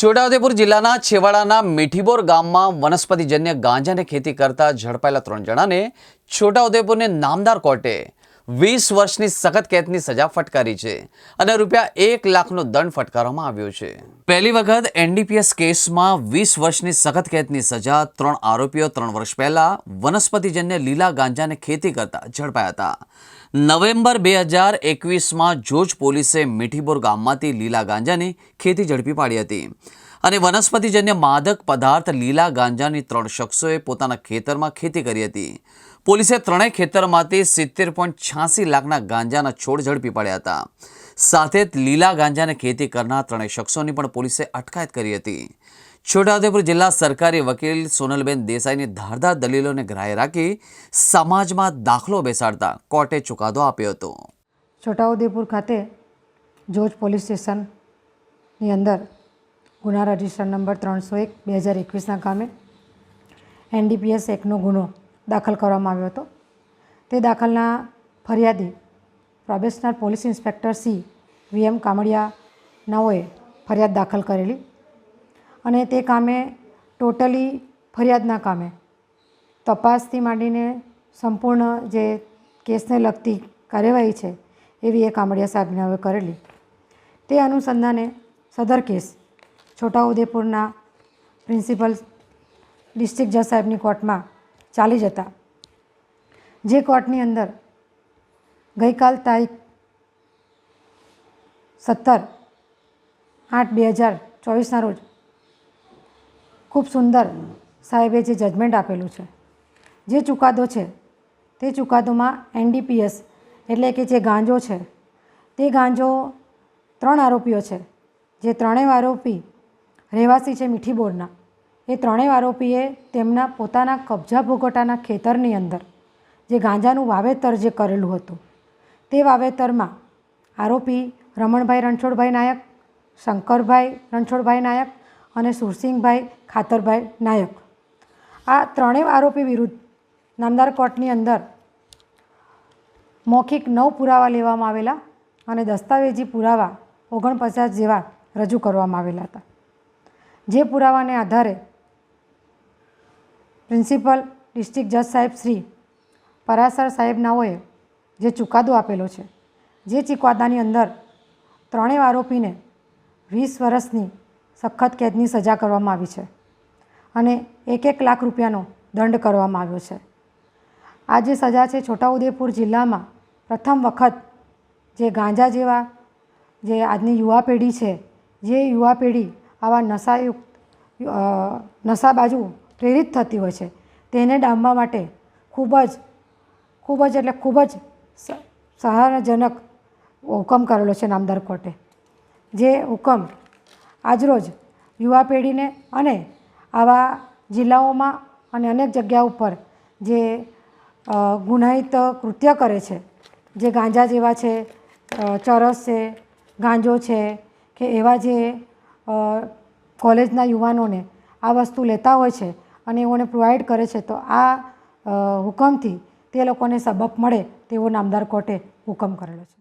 છોટાઉદેપુર જિલ્લાના છેવાડાના મીઠીબોર ગામમાં વનસ્પતિજન્ય ગાંજાની ખેતી કરતા ઝડપાયેલા ત્રણ જણાને છોટાઉદેપુરને નામદાર કોર્ટે વીસ વર્ષની સખત કેદની સજા ફટકારી છે અને રૂપિયા એક લાખનો દંડ ફટકારવામાં આવ્યો છે. પહેલી વખત એનડીપીએસ કેસમાં વીસ વર્ષની સખત કેદની સજા ત્રણ આરોપીઓ ત્રણ વર્ષ પહેલા વનસ્પતિજન્ય લીલા ગાંજાને ખેતી કરતા ઝડપાયા હતા. નવેમ્બર બે હજાર એકવીસમાં જોજ પોલીસે મીઠીબોર ગામમાંથી લીલા ગાંજાની ખેતી ઝડપી પાડી હતી અને વનસ્પતિજન્ય માદક પદાર્થ લીલા ગાંજાની ત્રણ શખ્સોએ પોતાના ખેતરમાં ખેતી કરી હતી. પોલીસે ત્રણેય ખેતરમાંથી સિત્તેર પોઈન્ટ છ્યાસી લાખના ગાંજાના છોડ ઝડપી પડ્યા હતા. સાથે જ લીલા ગાંજાને ખેતી કરનાર ત્રણેય શખ્સોની પણ પોલીસે અટકાયત કરી હતી. છોટાઉદેપુર જિલ્લા સરકારી વકીલ સોનલબેન દેસાઈની ધારદાર દલીલોને ગ્રાહ્ય રાખી સમાજમાં દાખલો બેસાડતા કોર્ટે ચુકાદો આપ્યો હતો. છોટાઉદેપુર ખાતે જોજ પોલીસ સ્ટેશનની અંદર ગુના રજિસ્ટર નંબર ત્રણસો એક, બે હજાર એકવીસના કામે એનડીપીએસ એકનો ગુનો દાખલ કરવામાં આવ્યો હતો. તે દાખલના ફરિયાદી probationer police inspector C V M Kamadiya નવોએ ફરિયાદ દાખલ કરેલી અને તે કામે ટોટલી ફરિયાદના કામે તપાસથી માંડીને સંપૂર્ણ જે કેસને લગતી કાર્યવાહી છે એવી એ કામડિયા સાહેબને હવે કરેલી. તે અનુસંધાને સદર કેસ છોટાઉદેપુરના પ્રિન્સિપલ ડિસ્ટ્રિક્ટ જજ સાહેબની કોર્ટમાં ચાલી જતા. જે કોર્ટની અંદર ગઈકાલ તારીખ સત્તર આઠ બે હજાર ચોવીસના રોજ ખૂબ સુંદર સાહેબે જે જજમેન્ટ આપેલું છે, જે ચુકાદો છે, તે ચુકાદોમાં એનડીપીએસ એટલે કે જે ગાંજો છે, તે ગાંજો ત્રણ આરોપીઓ છે, જે ત્રણેય આરોપી રહેવાસી છે મીઠી બોરના. એ ત્રણેય આરોપીએ તેમના પોતાના કબજા ભોગટાના ખેતરની અંદર જે ગાંજાનું વાવેતર જે કરેલું હતું, તે વાવેતરમાં આરોપી રમણભાઈ રણછોડભાઈ નાયક, શંકરભાઈ રણછોડભાઈ નાયક અને સુરસિંહભાઈ ખાતરભાઈ નાયક. આ ત્રણેય આરોપી વિરુદ્ધ નામદાર કોર્ટની અંદર મૌખિક નવ પુરાવા લેવામાં આવેલા અને દસ્તાવેજી પુરાવા ઓગણપચાસ જેવા રજૂ કરવામાં આવેલા હતા. જે પુરાવાને આધારે પ્રિન્સિપલ ડિસ્ટ્રિક્ટ જજ સાહેબ શ્રી પરાસર સાહેબ નાઓએ જે ચુકાદો આપેલો છે, જે ચુકાદાની અંદર ત્રણેય આરોપીને વીસ વર્ષની સખત કેદની સજા કરવામાં આવી છે અને એક એક લાખ રૂપિયાનો દંડ કરવામાં આવ્યો છે. આ જે સજા છે, છોટાઉદેપુર જિલ્લામાં પ્રથમ વખત જે ગાંજા જેવા જે આજની યુવા પેઢી છે, જે યુવા પેઢી આવા નશાયુક્ત નશા બાજુ પ્રેરિત થતી હોય છે. તેને ડામવા માટે ખૂબ જ ખૂબ જ એટલે ખૂબ જ સહારજનક હુકમ કરેલો છે નામદાર કોર્ટે. જે હુકમ આજરોજ યુવા પેઢીને અને આવા જિલ્લાઓમાં અને અનેક જગ્યા ઉપર જે ગુનાહિત કૃત્ય કરે છે, જે ગાંજા જેવા છે ચરસ છે, ગાંજો છે, કે એવા જે કોલેજના યુવાનોને આ વસ્તુ લેતા હોય છે અને એઓને પ્રોવાઈડ કરે છે, તો આ હુકમથી તે લોકોને સબક મળે તેવો નામદાર કોર્ટે હુકમ કરેલો છે.